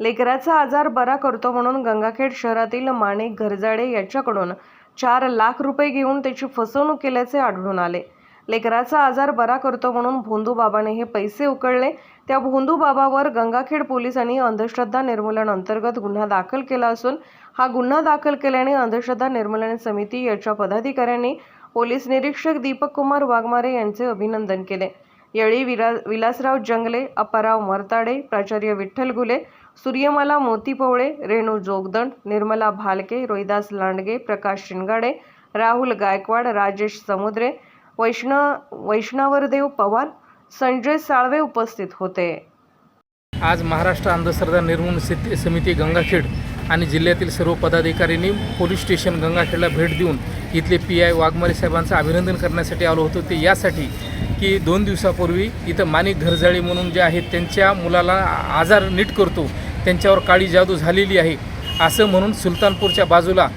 लेकराचा आजार बरा करतो म्हणून गंगाखेड शहरातील माणिक घरजाडे याच्याकडून चार लाख रुपये घेऊन त्याची फसवणूक केल्याचे आढळून आले. लेकराचा आजार बरा करतो म्हणून भोंदू बाबाने हे पैसे उकळले. त्या भोंदू बाबावर गंगाखेड पोलिसांनी अंधश्रद्धा निर्मूलन अंतर्गत गुन्हा दाखल केला असून हा गुन्हा दाखल केल्याने अंधश्रद्धा निर्मूलन समिती याच्या पदाधिकाऱ्यांनी पोलीस निरीक्षक दीपक कुमार वाघमारे यांचे अभिनंदन केले. यावेळी विरा विलासराव जंगले अप्पाराव मरताडे प्राचार्य विठ्ठल गुले सूर्यमाला मोती पवळे रेणू जोगदंड निर्मला भालके रोहिदास लांडगे प्रकाश शिंगाडे राहुल गायकवाड राजेश समुद्रे वैष्णव वैष्णवरदेव पवार संजय साळवे उपस्थित होते. आज महाराष्ट्र अंधश्रद्धा निर्मूलन सिद्ध समिती गंगाखेड आणि जिल्ह्यातील सर्व पदाधिकाऱ्यांनी पोलीस स्टेशन गंगाखेडला भेट देऊन इथले पी आय वाघमारे साहेबांचं अभिनंदन करण्यासाठी आलो होतो. ते यासाठी की दोन दिवसापूर्वी इथं माणिक घरजाळी म्हणून जे आहेत त्यांच्या मुलाला आजार नीट करतो. त्यांच्यावर काळी जादू झालेली आहे. असं म्हणून सुलतानपूरच्या बाजूला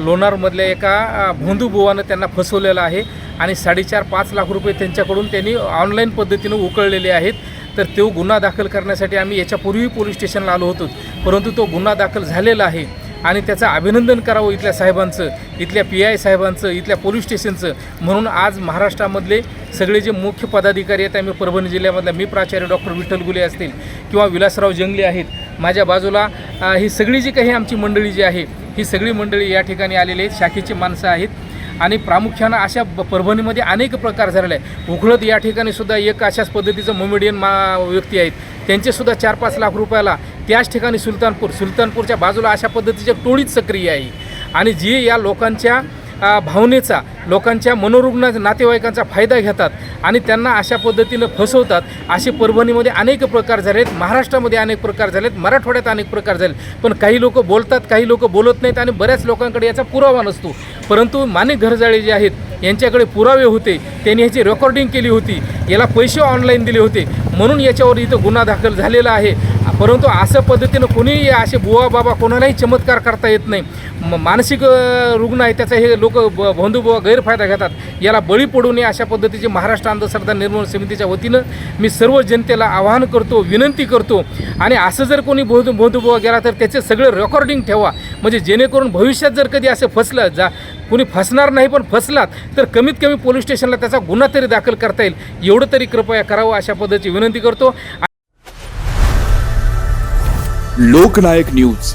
लोणारमधल्या एका भोंदूबुवानं त्यांना फसवलेलं आहे आणि साडेचार पाच लाख रुपये त्यांच्याकडून त्यांनी ऑनलाईन पद्धतीनं उकळलेले आहेत. तर तो गुन्हा दाखल करण्यासाठी आम्ही याच्यापूर्वी पोलीस स्टेशनला आलो होतो. परंतु तो गुन्हा दाखल झालेला आहे आणि त्याचं अभिनंदन करावं इथल्या साहेबांचं इथल्या पी आय साहेबांचं इथल्या पोलीस स्टेशनचं. म्हणून आज महाराष्ट्रामधले सगळे जे मुख्य पदाधिकारी आहेत आम्ही परभणी जिल्ह्यामधला मी प्राचार्य डॉक्टर विठ्ठल गुले असतील किंवा विलासराव जंगले आहेत माझ्या बाजूला ही सगळी जी काही आमची मंडळी जी आहे ही सगळी मंडळी या ठिकाणी आलेली आहेत शाखेची माणसं आहेत. आणि प्रामुख्यानं अशा ब- परभणीमध्ये अनेक प्रकार झालेले आहे उखळत या ठिकाणी सुद्धा एक अशाच पद्धतीचं मोमेडियन मा व्यक्ती आहेत. त्यांचेसुद्धा चार पाच लाख रुपयाला त्याच ठिकाणी सुलतानपूर सुलतानपूरच्या बाजूला अशा पद्धतीच्या टोळीच सक्रिय आहे. आणि जी या लोकांच्या भावनेचा लोकांच्या मनोरुग्ण नातेवाईकांचा फायदा घेतात आणि त्यांना अशा पद्धतीनं फसवतात. असे परभणीमध्ये अनेक प्रकार झाले आहेत महाराष्ट्रामध्ये अनेक प्रकार झाले आहेत मराठवाड्यात अनेक प्रकार झाले पण काही लोक बोलतात काही लोक बोलत नाहीत आणि बऱ्याच लोकांकडे याचा पुरावा नसतो. परंतु माणिक घरजाळे जे आहेत यांच्याकडे पुरावे होते. त्यांनी ह्याची रेकॉर्डिंग केली होती. याला पैसे ऑनलाईन दिले होते. म्हणून याच्यावर इथं गुन्हा दाखल झालेला आहे. परंतु असं पद्धतीनं कोणीही असे बुवा बाबा कोणालाही चमत्कार करता येत नाही. म- मानसिक रुग्ण आहे त्याचा हे लोक बंधू बुवा गैरफायदा घेतात. याला बळी पडू नये अशा पद्धतीचे महाराष्ट्र अंधश्रद्धा निर्मूलन समितीच्या वतीनं मी सर्व जनतेला आवाहन करतो विनंती करतो. आणि असं जर कोणी बंधू बंधुबुवा गेला तर त्याचे सगळं रेकॉर्डिंग ठेवा. म्हणजे जेणेकरून भविष्यात जर कधी असं फसलं जा कुणी फसणार नाही पण फसलात तर कमीत कमी पोलीस स्टेशनला त्याचा गुन्हा तरी दाखल करता येईल. एवढं तरी कृपया करावं अशा पद्धतीची विनंती करतो. लोकनायक न्यूज.